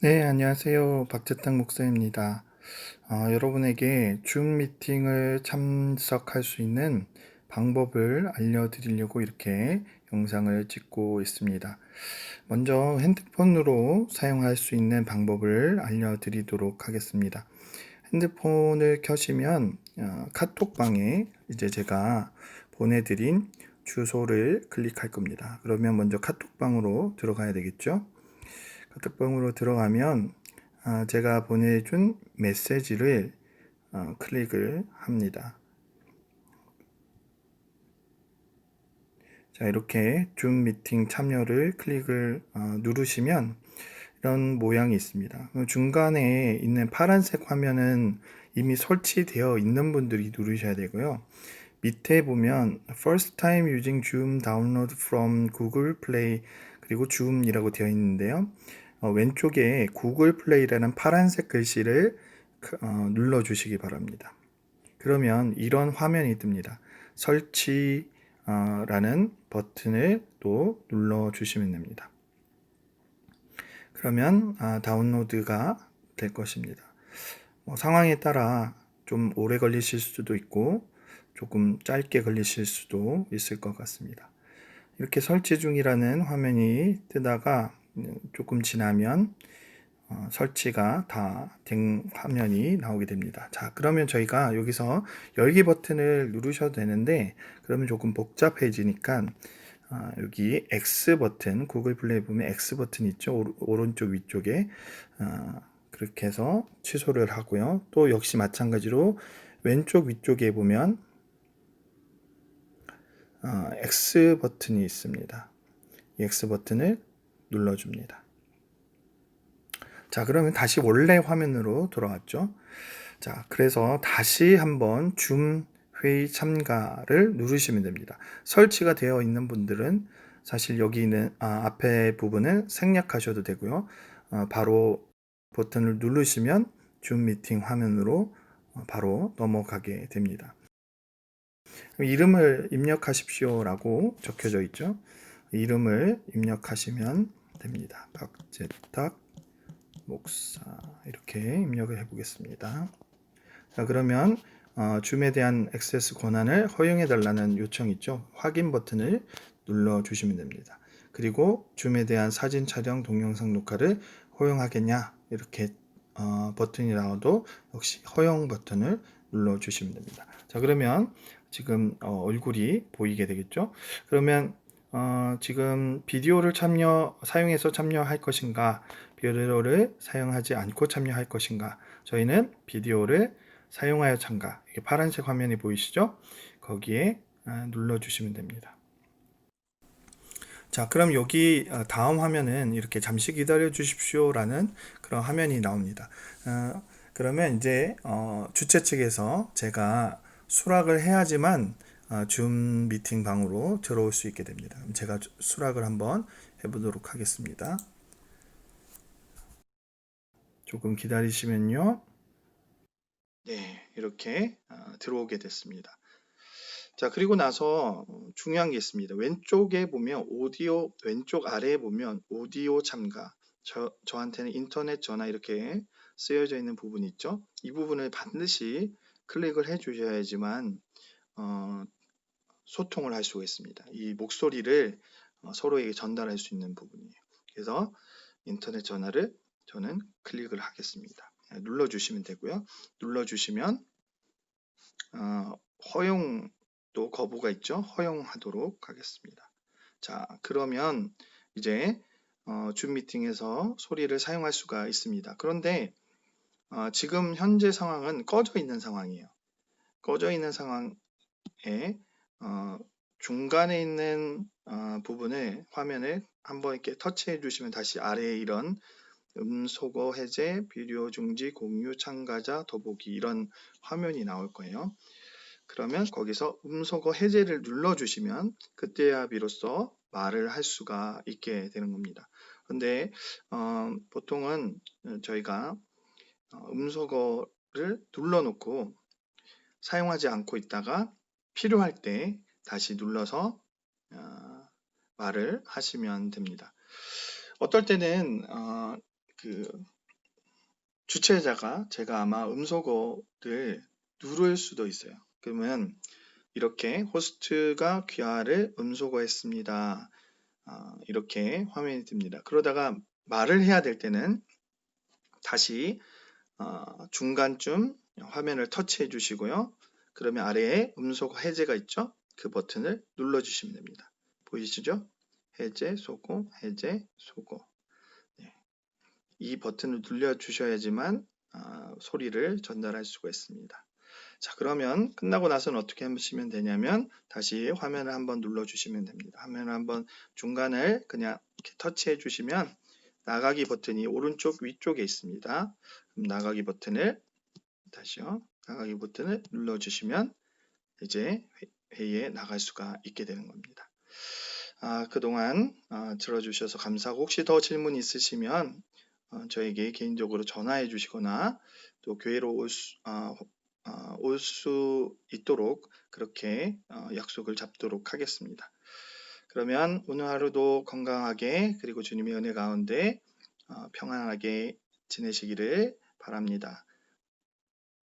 네, 안녕하세요. 박재탁 목사입니다. 어, 여러분에게 줌 미팅을 참석할 수 있는 방법을 알려드리려고 이렇게 영상을 찍고 있습니다. 먼저 핸드폰으로 사용할 수 있는 방법을 알려드리도록 하겠습니다. 핸드폰을 켜시면 어, 카톡방에 이제 제가 보내드린 주소를 클릭할 겁니다. 그러면 먼저 카톡방으로 들어가야 되겠죠? 카톡방으로 들어가면 아, 제가 보내준 메시지를 어, 클릭을 합니다. 자, 이렇게 줌 미팅 참여를 클릭을 어, 누르시면 이런 모양이 있습니다. 중간에 있는 파란색 화면은 이미 설치되어 있는 분들이 누르셔야 되고요. 밑에 보면 First time using Zoom download from Google Play 그리고 Zoom이라고 되어 있는데요. 어, 왼쪽에 구글 플레이라는 파란색 글씨를 어, 눌러 주시기 바랍니다. 그러면 이런 화면이 뜹니다. 설치라는 어, 버튼을 또 눌러 주시면 됩니다. 그러면 아, 다운로드가 될 것입니다. 뭐 상황에 따라 좀 오래 걸리실 수도 있고 조금 짧게 걸리실 수도 있을 것 같습니다. 이렇게 설치 중이라는 화면이 뜨다가 조금 지나면 어, 설치가 다 된 화면이 나오게 됩니다. 자, 그러면 저희가 여기서 열기 버튼을 누르셔도 되는데 그러면 조금 복잡해지니까 어, 여기 X 버튼, 구글 플레이 보면 X 버튼 있죠? 오, 른쪽 위쪽에 어, 그렇게 해서 취소를 하고요. 또 역시 마찬가지로 왼쪽 위쪽에 보면 어, X 버튼이 있습니다. 이 X 버튼을 눌러줍니다. 자, 그러면 다시 원래 화면으로 돌아왔죠. 자, 그래서 다시 한번 줌 회의 참가를 누르시면 됩니다. 설치가 되어 있는 분들은 사실 여기 있는 아, 앞에 부분을 생략하셔도 되고요. 어, 바로 버튼을 누르시면 줌 미팅 화면으로 어, 바로 넘어가게 됩니다. 이름을 입력하십시오라고 적혀져 있죠. 이름을 입력하시면 됩니다. 박재탁 목사 이렇게 입력을 해보겠습니다. 자 그러면 어, 줌에 대한 액세스 권한을 허용해 달라는 요청 있죠. 확인 버튼을 눌러 주시면 됩니다. 그리고 줌에 대한 사진 촬영 동영상 녹화를 허용하겠냐 이렇게 어, 버튼이 나와도 역시 허용 버튼을 눌러 주시면 됩니다. 자 그러면 지금 어, 얼굴이 보이게 되겠죠. 그러면 어, 지금 비디오를 참여 사용해서 참여할 것인가 비디오를 사용하지 않고 참여할 것인가 저희는 비디오를 사용하여 참가 이게 파란색 화면이 보이시죠? 거기에 아, 눌러 주시면 됩니다. 자 그럼 여기 어, 다음 화면은 이렇게 잠시 기다려 주십시오 라는 그런 화면이 나옵니다. 어, 그러면 이제 어, 주최 측에서 제가 수락을 해야지만 아, 줌 미팅 방으로 들어올 수 있게 됩니다. 제가 수락을 한번 해보도록 하겠습니다. 조금 기다리시면요. 네, 이렇게 아, 들어오게 됐습니다. 자, 그리고 나서 중요한 게 있습니다. 왼쪽에 보면 오디오, 왼쪽 아래에 보면 오디오 참가. 저, 저한테는 인터넷 전화 이렇게 쓰여져 있는 부분이 있죠. 이 부분을 반드시 클릭을 해 주셔야지만 어, 소통을 할 수가 있습니다. 이 목소리를 어, 서로에게 전달할 수 있는 부분이에요. 그래서 인터넷 전화를 저는 클릭을 하겠습니다. 네, 눌러주시면 되고요. 눌러주시면 어, 허용도 거부가 있죠. 허용하도록 하겠습니다. 자, 그러면 이제 어, 줌 미팅에서 소리를 사용할 수가 있습니다. 그런데 어, 지금 현재 상황은 꺼져 있는 상황이에요. 꺼져 있는 상황에 어, 중간에 있는 어, 부분을 화면을 한번 이렇게 터치해 주시면 다시 아래에 이런 음소거 해제, 비디오 중지, 공유, 참가자, 더보기 이런 화면이 나올 거예요. 그러면 거기서 음소거 해제를 눌러 주시면 그때야 비로소 말을 할 수가 있게 되는 겁니다. 근데 어, 보통은 저희가 어, 음소거를 눌러 놓고 사용하지 않고 있다가 필요할 때 다시 눌러서 어, 말을 하시면 됩니다. 어떨 때는 어, 그 주최자가 제가 아마 음소거를 누를 수도 있어요. 그러면 이렇게 호스트가 귀하를 음소거했습니다. 아, 이렇게 화면이 뜹니다. 그러다가 말을 해야 될 때는 다시 어, 중간쯤 화면을 터치해 주시고요. 그러면 아래에 음소거 해제가 있죠? 그 버튼을 눌러 주시면 됩니다. 보이시죠? 해제, 소고, 해제, 소고. 네. 이 버튼을 눌러 주셔야지만 아, 소리를 전달할 수가 있습니다. 자 그러면 끝나고 나서는 어떻게 하시면 되냐면 다시 화면을 한번 눌러 주시면 됩니다. 화면을 한번 중간을 그냥 이렇게 터치해 주시면 나가기 버튼이 오른쪽 위쪽에 있습니다. 나가기 버튼을 다시요. 나가기 버튼을 눌러 주시면 이제 회의에 나갈 수가 있게 되는 겁니다. 아, 그동안 아, 들어주셔서 감사하고 혹시 더 질문 있으시면 어, 저에게 개인적으로 전화해 주시거나 또 교회로 올 수, 아, 아, 있도록 그렇게 어, 약속을 잡도록 하겠습니다. 그러면 오늘 하루도 건강하게 그리고 주님의 은혜 가운데 어, 평안하게 지내시기를 바랍니다.